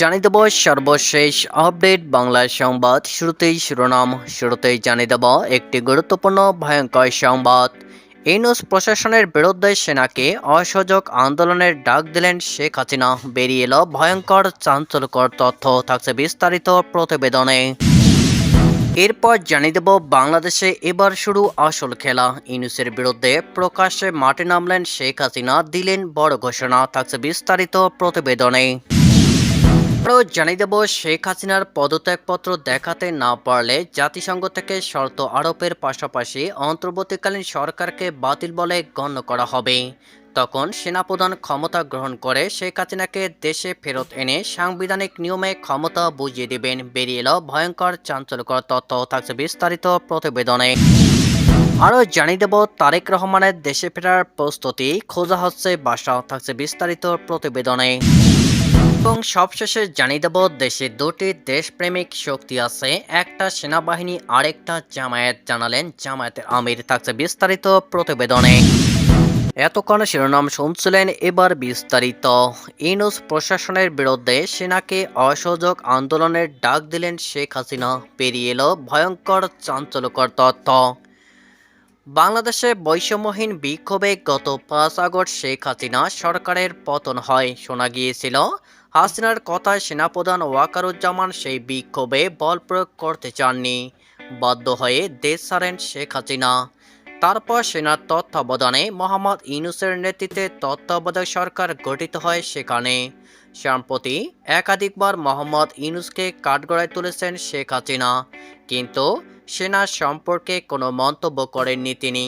জানিয়ে দেব সর্বশেষ আপডেট বাংলা সংবাদ। শুরুতেই শিরোনাম, শুরুতেই জানিয়ে দেব একটি গুরুত্বপূর্ণ, ভয়ঙ্কর সংবাদ। ইউনুস প্রশাসনের বিরুদ্ধে সেনাকে অসহযোগ আন্দোলনের ডাক দিলেন শেখ হাসিনা। বেরিয়ে এলো ভয়ঙ্কর চাঞ্চল্যকর তথ্য, থাকছে বিস্তারিত প্রতিবেদনে। এরপর জানিয়ে দেব বাংলাদেশে এবার শুরু আসল খেলা। ইউনুসের বিরুদ্ধে প্রকাশ্যে মাঠে নামলেন শেখ হাসিনা, দিলেন বড় ঘোষণা, থাকছে বিস্তারিত প্রতিবেদনে। আরও জানিয়ে দেব, শেখ হাসিনার পদত্যাগপত্র দেখাতে না পারলে জাতিসংঘ থেকে শর্ত আরোপের পাশাপাশি অন্তর্বর্তীকালীন সরকারকে বাতিল বলে গণ্য করা হবে। তখন সেনাপ্রধান ক্ষমতা গ্রহণ করে শেখ হাসিনাকে দেশে ফেরত এনে সাংবিধানিক নিয়মে ক্ষমতা বুঝিয়ে দেবেন। বেরিয়ে এলো ভয়ঙ্কর চাঞ্চল্যকর তথ্য থাকছে বিস্তারিত প্রতিবেদনে। আরও জানিয়ে দেব, তারেক রহমানের দেশে ফেরার প্রস্তুতি, খোঁজা হচ্ছে বাসা, থাকছে বিস্তারিত প্রতিবেদনে। এবং সবশেষে জানিয়ে দেব, দেশে দুটি দেশপ্রেমিক শক্তি আছে। একটা সেনাবাহিনী, আরেকটা জামায়াত। জানালেন জামায়াতের আমির। থাকছে বিস্তারিত প্রতিবেদনে। এতক্ষণ শিরোনাম শুনছিলেন এবার বিস্তারিত। ইনুস প্রশাসনের বিরুদ্ধে সেনাকে অসহযোগ আন্দোলনের ডাক দিলেন শেখ হাসিনা। পেরিয়ে এলো ভয়ঙ্কর চাঞ্চল্যকর তথ্য। বাংলাদেশে বৈষম্যহীন বিক্ষোভে গত পাঁচ আগস্ট শেখ হাসিনা সরকারের পতন হয়, শোনা গিয়েছিল। হাসিনার কথায় সেনাপ্রধান ওয়াকারুজ্জামান সেই বিক্ষোভে বল প্রয়োগ করতে চাননি। বাধ্য হয়ে দেশ ছাড়েন শেখ হাসিনা। তারপর সেনার তত্ত্বাবধানে মোহাম্মদ ইউনুসের নেতৃত্বে তত্ত্বাবধায়ক সরকার গঠিত হয় সেখানে। সম্প্রতি একাধিকবার মোহাম্মদ ইউনুসকে কাঠগড়ায় তুলেছেন শেখ হাসিনা, কিন্তু সেনা সম্পর্কে কোনো মন্তব্য করেননি তিনি।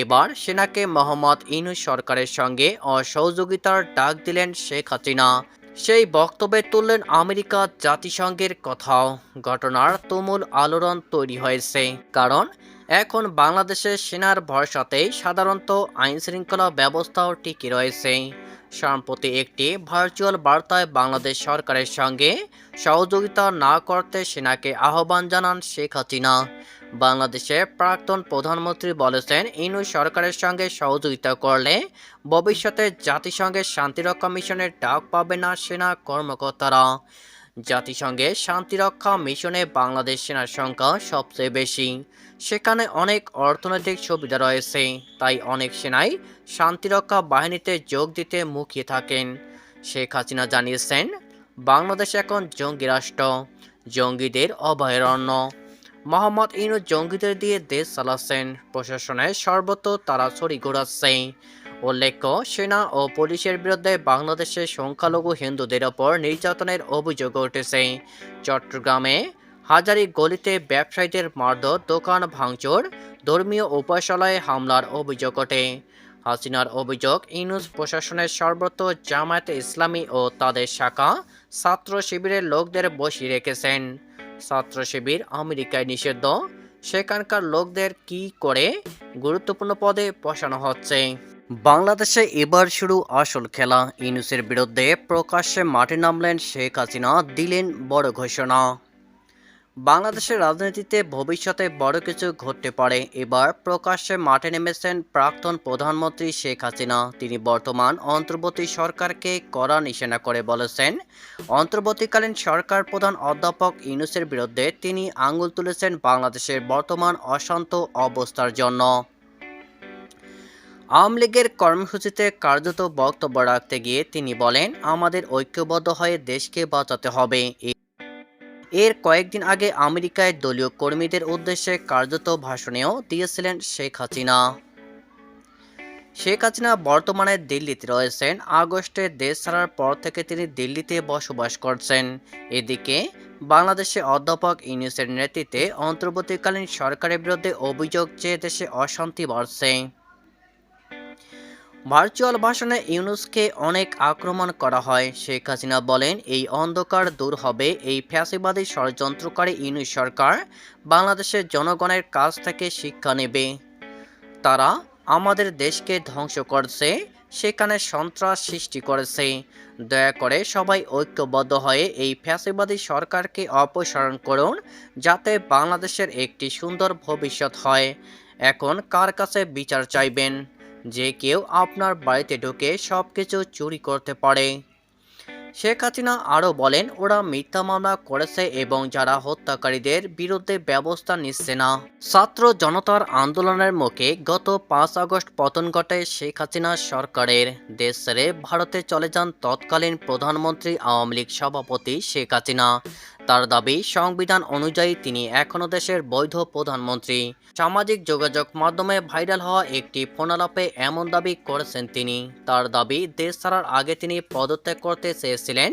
এবার সেনাকে মোহাম্মদ ইউনুস সরকারের সঙ্গে অসহযোগিতার ডাক দিলেন শেখ হাসিনা। সেই বক্তব্যে তুললেন আমেরিকা জাতিসংঘের কথাও। ঘটনার তুমুল আলোড়ন তৈরি হয়েছে। কারণ, এখন বাংলাদেশের সেনার ভরসাতেই সাধারণত আইন শৃঙ্খলা ব্যবস্থাও টিকে রয়েছে। সম্প্রতি একটি ভার্চুয়াল বার্তায় বাংলাদেশ সরকারের সঙ্গে সহযোগিতা না করতে সেনাকে আহ্বান জানান শেখ হাসিনা। বাংলাদেশের প্রাক্তন প্রধানমন্ত্রী বলেছেন, ইনু সরকারের সঙ্গে সহযোগিতা করলে ভবিষ্যতে জাতিসংঘের শান্তিরক্ষা মিশনের ডাক পাবে না সেনা কর্মকর্তারা। জাতিসংঘে শান্তিরক্ষা মিশনে বাংলাদেশ সেনার সংখ্যা সবচেয়ে বেশি। সেখানে অনেক অর্থনৈতিক সুবিধা রয়েছে, তাই অনেক সেনাই শান্তিরক্ষা বাহিনীতে যোগ দিতে মুখিয়ে থাকেন। শেখ হাসিনা জানিয়েছেন, বাংলাদেশ এখন জঙ্গি রাষ্ট্র, জঙ্গিদের অভয়ারণ্য। মোহাম্মদ ইনু জঙ্গিদের দিয়ে দেশ চালাচ্ছেন। প্রশাসনের সর্বত্র তারা ছড়ি ঘোরাচ্ছে। উল্লেখ্য, সেনা ও পুলিশের বিরুদ্ধে বাংলাদেশের সংখ্যালঘু হিন্দুদের ওপর নির্যাতনের অভিযোগ উঠেছে। চট্টগ্রামে হাজারি গলিতে ব্যবসায়ীদের মারধর, দোকান ভাঙচুর, ধর্মীয় উপাসনায় হামলার অভিযোগ ওঠে। হাসিনার অভিযোগ ইউনুস প্রশাসনের সর্বত্র জামায়াতে ইসলামী ও তাদের শাখা ছাত্র শিবিরের লোকদের বসিয়ে রেখেছেন। ছাত্র শিবির আমেরিকায় নিষিদ্ধ। সেখানকার লোকদের কি করে গুরুত্বপূর্ণ পদে বসানো হচ্ছে? বাংলাদেশে এবার শুরু আসল খেলা। ইউনুসের বিরুদ্ধে প্রকাশ্যে মাঠে নামলেন শেখ হাসিনা, দিলেন বড় ঘোষণা। বাংলাদেশের রাজনীতিতে ভবিষ্যতে বড় কিছু ঘটতে পারে। এবার প্রকাশ্যে মাঠে নেমেছেন প্রাক্তন প্রধানমন্ত্রী শেখ হাসিনা। তিনি বর্তমান অন্তর্বর্তী সরকারকে কড়া নিশানা করে বলেছেন, অন্তর্বর্তীকালীন সরকার প্রধান অধ্যাপক ইউনুসের বিরুদ্ধে তিনি আঙুল তুলেছেন বাংলাদেশের বর্তমান অশান্ত অবস্থার জন্য। আওয়ামী লীগের কর্মসূচিতে কার্যত বক্তব্য রাখতে গিয়ে তিনি বলেন, আমাদের ঐক্যবদ্ধ হয়ে দেশকে বাঁচাতে হবে। এর কয়েকদিন আগে আমেরিকায় দলীয় কর্মীদের উদ্দেশ্যে কার্যত ভাষণেও দিয়েছিলেন শেখ হাসিনা। শেখ হাসিনা বর্তমানে দিল্লিতে রয়েছেন, আগস্টে দেশ ছাড়ার পর থেকে তিনি দিল্লিতে বসবাস করছেন। এদিকে, বাংলাদেশে অধ্যাপক ইউনুসের নেতৃত্বে অন্তর্বর্তীকালীন সরকারের বিরুদ্ধে অভিযোগ চেয়ে দেশে অশান্তি বাড়ছে। ভার্চুয়াল ভাষণে ইউনুসকে অনেক আক্রমণ করা হয়, শেখ হাসিনা বলেন এই অন্ধকার দূর হবে এই ফ্যাসিবাদী ষড়যন্ত্রকারী ইউনুস সরকার বাংলাদেশের জনগণের কাছ থেকে শিক্ষা নেবে। তারা আমাদের দেশকে ধ্বংস করছে, সেখানে সন্ত্রাস সৃষ্টি করেছে। দয়া করে সবাই ঐক্যবদ্ধ হয়ে এই ফ্যাসিবাদী সরকারকে অপসারণ করুন, যাতে বাংলাদেশের একটি সুন্দর ভবিষ্যৎ হয়। এখন কার কাছে বিচার চাইবেন? যে কেউ আপনার বাড়িতে ঢুকে সব কিছু চুরি করতে পারে। শেখ হাসিনা আরও বলেন, ওরা মিথ্যা মামলা করেছে এবং যারা হত্যাকারীদের বিরুদ্ধে ব্যবস্থা নিচ্ছে না। ছাত্র জনতার আন্দোলনের মুখে গত পাঁচ আগস্ট পতন ঘটে শেখ হাসিনা সরকারের। দেশ ছেড়ে ভারতে চলে যান তৎকালীন প্রধানমন্ত্রী আওয়ামী লীগ সভাপতি শেখ হাসিনা। তার দাবি, সংবিধান অনুযায়ী তিনি এখনও দেশের বৈধ প্রধানমন্ত্রী। সামাজিক যোগাযোগ মাধ্যমে ভাইরাল হওয়া একটি ফোনালাপে এমন দাবি করেছেন তিনি। তার দাবি, দেশ ছাড়ার আগে তিনি পদত্যাগ করতে চেয়েছিলেন,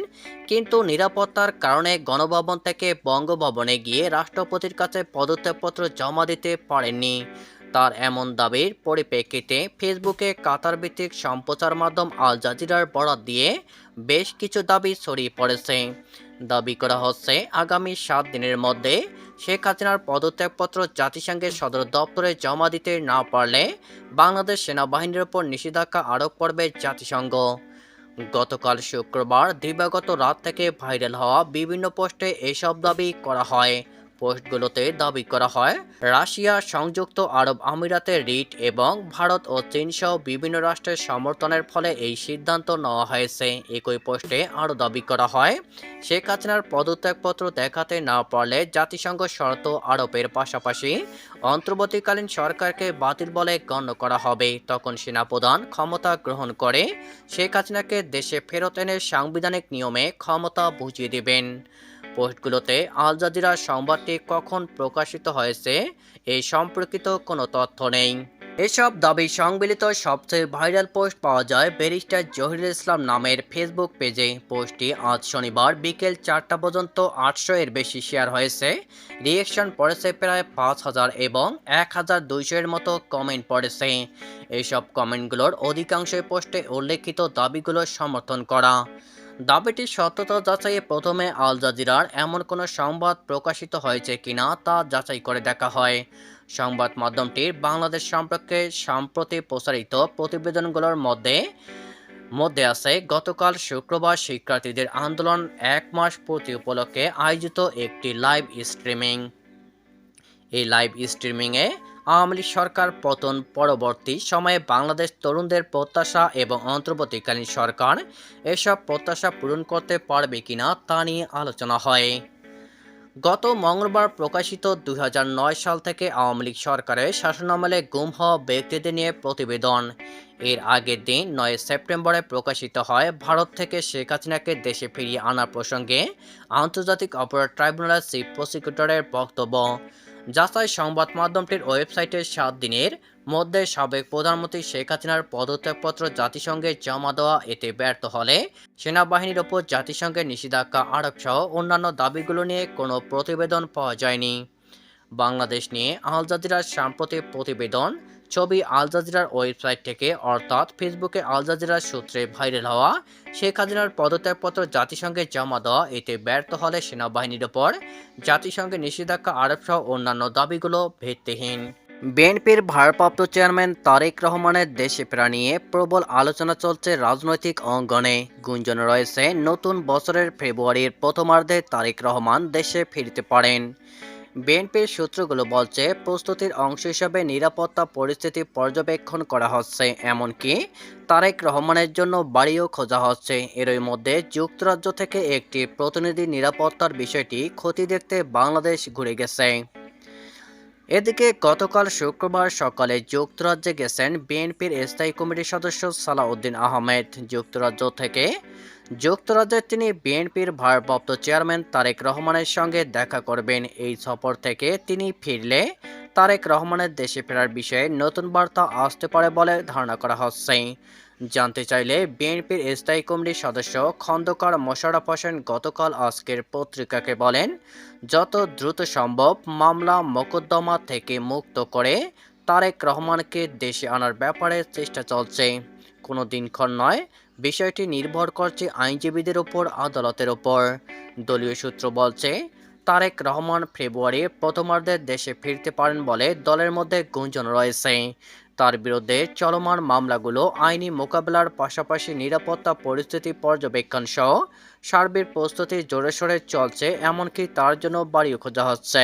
কিন্তু নিরাপত্তার কারণে গণভবন থেকে বঙ্গভবনে গিয়ে রাষ্ট্রপতির কাছে পদত্যাগপত্র জমা দিতে পারেননি। তার এমন দাবির পরিপ্রেক্ষিতে ফেসবুকে কাতার ভিত্তিক সম্প্রচার মাধ্যম আল জাজিরার বরাত দিয়ে বেশ কিছু দাবি ছড়িয়ে পড়েছে। দাবি করা হচ্ছে, আগামী সাত দিনের মধ্যে শেখ হাসিনার পদত্যাগপত্র জাতিসংঘের সদর দপ্তরে জমা দিতে না পারলে বাংলাদেশ সেনাবাহিনীর ওপর নিষেধাজ্ঞা আরোপ করবে জাতিসংঘ। গতকাল শুক্রবার দিবাগত রাত থেকে ভাইরাল হওয়া বিভিন্ন পোস্টে এসব দাবি করা হয়। পোস্টগুলোতে দাবি করা হয়, রাশিয়া, সংযুক্ত আরব আমিরাতে রিট এবং ভারত ও চীন সহ বিভিন্ন রাষ্ট্রের সমর্থনের ফলে এই সিদ্ধান্ত নেওয়া হয়েছে। একই পোস্টে আরও দাবি করা হয়, শেখ হাসিনার পদত্যাগপত্র দেখাতে না পারলে জাতিসংঘ শর্ত আরোপের পাশাপাশি অন্তর্বর্তীকালীন সরকারকে বাতিল বলে গণ্য করা হবে। তখন সেনাপ্রধান ক্ষমতা গ্রহণ করে শেখ হাসিনাকে দেশে ফেরত এনে সাংবিধানিক নিয়মে ক্ষমতা বুঝিয়ে দেবেন। পোস্টগুলোতে আল জাজিরা সংবাদটি কখন প্রকাশিত হয়েছে এই সম্পর্কিত কোনো তথ্য নেই। এসব দাবি সংবলিত সবচেয়ে ভাইরাল পোস্ট পাওয়া যায় ব্যারিস্টার জহিরুল ইসলাম নামের ফেসবুক পেজে। পোস্টটি আজ শনিবার বিকেল চারটা পর্যন্ত আটশো এর বেশি শেয়ার হয়েছে। রিয়েকশন পড়েছে প্রায় পাঁচ হাজার এবং এক হাজার দুইশো এর মতো কমেন্ট পড়েছে। এইসব কমেন্টগুলোর অধিকাংশই পোস্টে উল্লেখিত দাবিগুলো সমর্থন করা। দাবিটির সত্যতা যাচাইয়ে প্রথমে আল জাজিরার এমন কোনো সংবাদ প্রকাশিত হয়েছে কিনা তা যাচাই করে দেখা হয়। সংবাদ মাধ্যমটির বাংলাদেশ সম্পর্কে সম্প্রতি প্রচারিত প্রতিবেদনগুলোর মধ্যে মধ্যে আছে, গতকাল শুক্রবার শিক্ষার্থীদের আন্দোলন এক মাস পূর্তি উপলক্ষে আয়োজিত একটি লাইভ স্ট্রিমিং এই লাইভ স্ট্রিমিংয়ে আওয়ামী সরকার পতন পরবর্তী সময়ে বাংলাদেশ তরুণদের প্রত্যাশা এবং অন্তর্বর্তীকালীন সরকার এসব প্রত্যাশা পূরণ করতে পারবে কিনা তা নিয়ে আলোচনা হয়। গত মঙ্গলবার প্রকাশিত দুই হাজার নয় সাল থেকে আওয়ামী লীগ সরকারের শাসনামলে গুম হওয়া ব্যক্তিদের নিয়ে প্রতিবেদন। এর আগের দিন নয় সেপ্টেম্বরে প্রকাশিত হয়, ভারত থেকে শেখ হাসিনাকে দেশে ফিরিয়ে আনার প্রসঙ্গে আন্তর্জাতিক অপরাধ ট্রাইব্যুনালের চিফ প্রসিকিউটরের বক্তব্য। যাচাই সংবাদ মাধ্যমটির ওয়েবসাইটে সাত দিনের মধ্যে সাবেক প্রধানমন্ত্রী শেখ হাসিনার পদত্যাগপত্র জাতিসংঘে জমা দেওয়া এতে ব্যর্থ হলে সেনাবাহিনীর ওপর জাতিসংঘের নিষেধাজ্ঞা আরোপ সহ অন্যান্য দাবিগুলো নিয়ে কোনো প্রতিবেদন পাওয়া যায়নি। বাংলাদেশ নিয়ে আল জাজিরার সাম্প্রতিক প্রতিবেদন ছবি আল জাজিরার ওয়েবসাইট থেকে, অর্থাৎ ফেসবুকে আল জাজিরার সূত্রে ভাইরাল হওয়া। শেখ হাসিনার পদত্যাগপত্র জাতিসংঘে জমা দেওয়া, এতে ব্যর্থ হলে সেনাবাহিনীর ওপর। জাতিসংঘের নিষেধাজ্ঞা, আরোপ সহ অন্যান্য দাবিগুলো ভিত্তিহীন। বিএনপির ভারপ্রাপ্ত চেয়ারম্যান তারেক রহমানের দেশে ফেরা নিয়ে প্রবল আলোচনা চলছে রাজনৈতিক অঙ্গনে। গুঞ্জন রয়েছে, নতুন বছরের ফেব্রুয়ারির প্রথমার্ধে তারেক রহমান দেশে ফিরতে পারেন। বিএনপির সূত্রগুলো বলছে, প্রস্তুতির অংশ হিসাবে নিরাপত্তা পরিস্থিতি পর্যবেক্ষণ করা হচ্ছে, এমনকি তারেক রহমানের জন্য বাড়িও খোঁজা হচ্ছে। এরই মধ্যে যুক্তরাজ্য থেকে একটি প্রতিনিধি নিরাপত্তার বিষয়টি ক্ষতি দেখতে বাংলাদেশ ঘুরে গেছে। এদিকে গতকাল শুক্রবার সকালে যুক্তরাজ্যে গেছেন বিএনপির স্থায়ী কমিটির সদস্য সালাউদ্দিন আহমেদ। যুক্তরাজ্য থেকে যুক্তরাজ্যে তিনি বিএনপির ভারপ্রাপ্ত চেয়ারম্যান তারেক রহমানের সঙ্গে দেখা করবেন। এই সফর থেকে তিনি ফিরলে তারেক রহমানের দেশে ফেরার বিষয়ে নতুন বার্তা আসতে পারে বলে ধারণা করা হচ্ছে। জানতে চাইলে বিএনপির স্থায়ী কমিটির সদস্য খন্দকার মোশাররফ হোসেন গতকাল আজকের পত্রিকাকে বলেন, যত দ্রুত সম্ভব মামলা মোকদ্দমা থেকে মুক্ত করে তারেক রহমানকে দেশে আনার ব্যাপারে চেষ্টা চলছে। কোনো দিনক্ষণ নয় বিষয়টি নির্ভর করছে আইনজীবীদের ওপর, আদালতের ওপর। দলীয় সূত্র বলছে, তারেক রহমান ফেব্রুয়ারি প্রথমার্ধে দেশে ফিরতে পারেন বলে দলের মধ্যে গুঞ্জন রয়েছে। তার বিরুদ্ধে চলমান মামলাগুলো আইনি মোকাবেলার পাশাপাশি নিরাপত্তা, পরিস্থিতি পর্যবেক্ষণ সহ সার্বিক প্রস্তুতি জোরেসোরে চলছে, এমনকি তার জন্য বাড়িও খোঁজা হচ্ছে।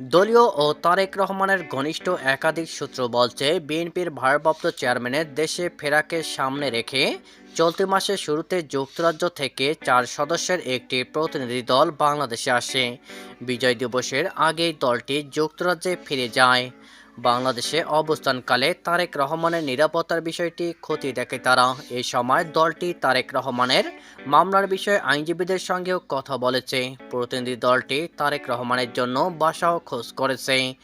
দলীয় ও তারেক রহমানের ঘনিষ্ঠ একাধিক সূত্র বলছে, বিএনপির ভারপ্রাপ্ত চেয়ারম্যানের দেশে ফেরাকে সামনে রেখে চলতি মাসের শুরুতে যুক্তরাজ্য থেকে চার সদস্যের একটি প্রতিনিধি দল বাংলাদেশে আসে। বিজয় দিবসের আগেই দলটি যুক্তরাজ্যে ফিরে যায়। বাংলাদেশে অবস্থানকালে তারেক রহমানের নিরাপত্তার বিষয়টি ক্ষতি দেখে তারা। এ সময় দলটি তারেক রহমানের মামলার বিষয়ে আইনজীবীদের সঙ্গেও কথা বলেছে। প্রতিনিধি দলটি তারেক রহমানের জন্য বাসাও খোঁজ করেছে।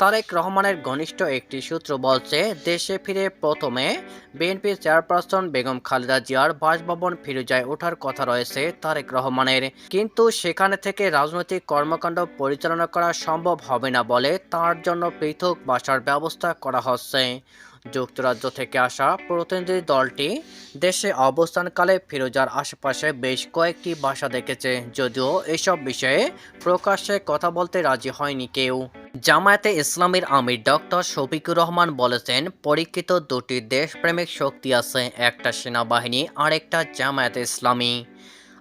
তারেক রহমানের ঘনিষ্ঠ একটি সূত্র বলছে, দেশে ফিরে প্রথমে বিএনপির চেয়ারপারসন বেগম খালেদা জিয়ার বাসভবন ফিরোজায় ওঠার কথা রয়েছে তারেক রহমানের। কিন্তু সেখানে থেকে রাজনৈতিক কর্মকাণ্ড পরিচালনা করা সম্ভব হবে না বলে তার জন্য পৃথক বাসার ব্যবস্থা করা হচ্ছে। যুক্তরাজ্য থেকে আসা প্রতিনিধি দলটি দেশে অবস্থানকালে ফিরোজার আশেপাশে বেশ কয়েকটি বাসা দেখেছে, যদিও এসব বিষয়ে প্রকাশ্যে কথা বলতে রাজি হয়নি কেউ। জামায়াতে ইসলামীর আমির ডক্টর শফিকুর রহমান বলেছেন, পরীক্ষিত দুটি দেশপ্রেমিক শক্তি আছে, একটা সেনাবাহিনী আর একটা জামায়াতে ইসলামী।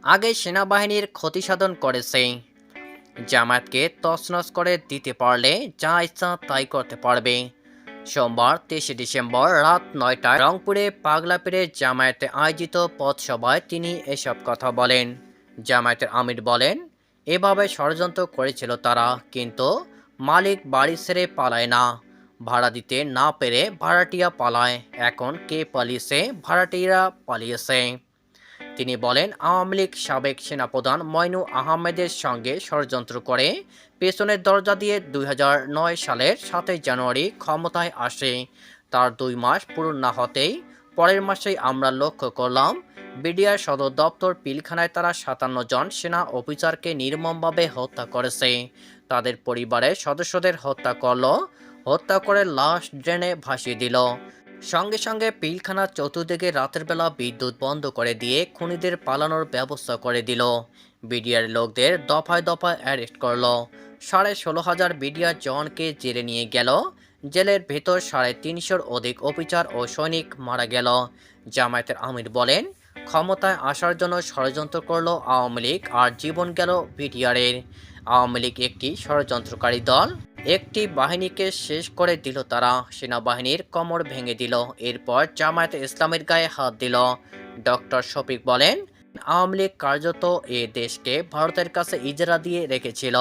আগে সেনাবাহিনীর ক্ষতি সাধন করেছে। জামায়াতকে তছনছ করে দিতে পারলে যা ইচ্ছা তাই করতে পারবে। সোমবার তেইশে ডিসেম্বর রাত নয়টায় রংপুরে পাগলাপীরে জামায়াতে আয়োজিত পথসভায় তিনি এসব কথা বলেন। জামায়াতের আমির বলেন, এভাবে ষড়যন্ত্র করেছিল তারা, কিন্তু মালিক বাড়ি ছেড়ে পালায় না। ভাড়া দিতে না পেরে ভাড়াটিয়া পালায়। এখন কে পালিয়েছে? ভাড়াটিয়া পালিয়েছে। তিনি বলেন, আওয়ামী লীগ সাবেক সেনাপ্রধান ময়নু আহমেদের সঙ্গে ষড়যন্ত্র করে পেছনের দরজা দিয়ে দুই হাজার নয় সালের সাতই জানুয়ারি ক্ষমতায় আসে। তার দুই মাস পূরণ না হতেই পরের মাসেই আমরা লক্ষ্য করলাম বিডিআর সদর দপ্তর পিলখানায় তারা সাতান্ন জন সেনা অফিসারকে নির্মমভাবে হত্যা করেছে। তাদের পরিবারের সদস্যদের হত্যা করল, হত্যা করে লাশ ড্রেনে ভাসিয়ে দিল। সঙ্গে সঙ্গে পিলখানার চতুর্দিকে রাতের বেলা বিদ্যুৎ বন্ধ করে দিয়ে খুনিদের পালানোর ব্যবস্থা করে দিল। বিডিআর লোকদের দফায় দফায় অ্যারেস্ট করল। সাড়ে ষোলো হাজার বিডিআর জওয়ানকে জেলে নিয়ে গেল। জেলের ভেতর সাড়ে তিনশোর অধিক অফিসার ও সৈনিক মারা গেল। জামায়াতের আমির বলেন ক্ষমতায় আসার জন্য ষড়যন্ত্র করল আওয়ামী লীগ আর জীবন গেল বিডিআরের আওয়ামী লীগ একটি ষড়যন্ত্রকারী দল। একটি বাহিনীকে শেষ করে দিল তারা। সেনাবাহিনীর কোমর ভেঙে দিল। এরপর জামায়াতে ইসলামের গায়ে হাত দিল। ডক্টর শফিক বলেন আওয়ামী লীগ কার্যত এ দেশকে ভারতের কাছে ইজারা দিয়ে রেখেছিল।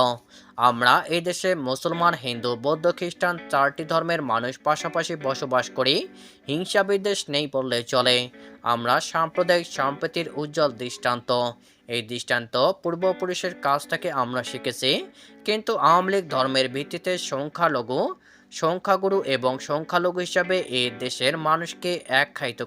আমরা এই দেশে মুসলমান, হিন্দু, বৌদ্ধ, খ্রিস্টান চারটি ধর্মের মানুষ পাশাপাশি বসবাস করি। হিংসা বিদ্বেষ নেই বললে চলে। আমরা সাম্প্রদায়িক সম্প্রীতির উজ্জ্বল দৃষ্টান্ত। এই দৃষ্টান্ত পূর্বপুরুষের কাছ থেকে আমরা শিখেছি। কিন্তু আওয়ামী লীগ ধর্মের ভিত্তিতে সংখ্যালঘু, সংখ্যাগুরু এবং সংখ্যালঘু হিসাবে এই দেশের মানুষকে এক খাইত